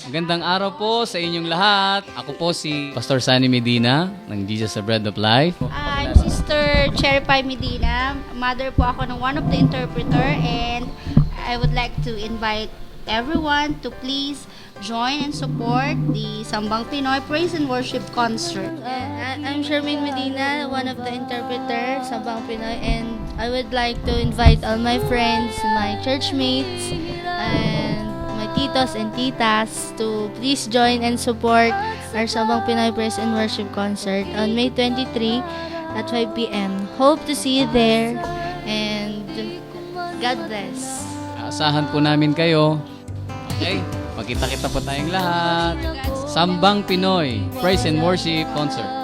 Magandang araw po sa inyong lahat. Ako po si Pastor Sunny Medina ng Jesus the Bread of Life. I'm Sister Cherry Pie Medina. Mother po ako ng one of the interpreter and I would like to invite everyone to please join and support the Sambang Pinoy Praise and Worship Concert. Uh, I'm Charmaine Medina, one of the interpreter sa Bang Pinoy and I would like to invite all my friends, my church mates, and my titos and titas to please join and support our Sabang Pinoy Praise and Worship Concert on May 23 at 5 p.m. Hope to see you there and God bless. Asahan po namin kayo. Okay? Magkita-kita po tayong lahat. Sambang Pinoy Praise and Worship Concert.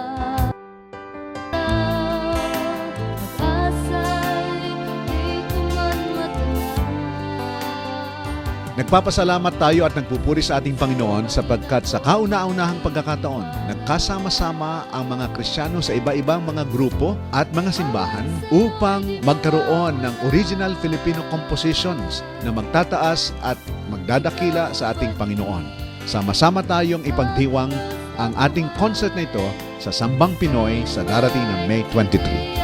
Nagpapasalamat tayo at nagpupuri sa ating Panginoon sapagkat sa kauna-unahang pagkakataon, nagkasama-sama ang mga Kristiyano sa iba-ibang mga grupo at mga simbahan upang magkaroon ng original Filipino compositions na magtataas at magdadakila sa ating Panginoon. Sama-sama tayong ipagdiwang ang ating concert na ito sa Sambang Pinoy sa darating ng May 23.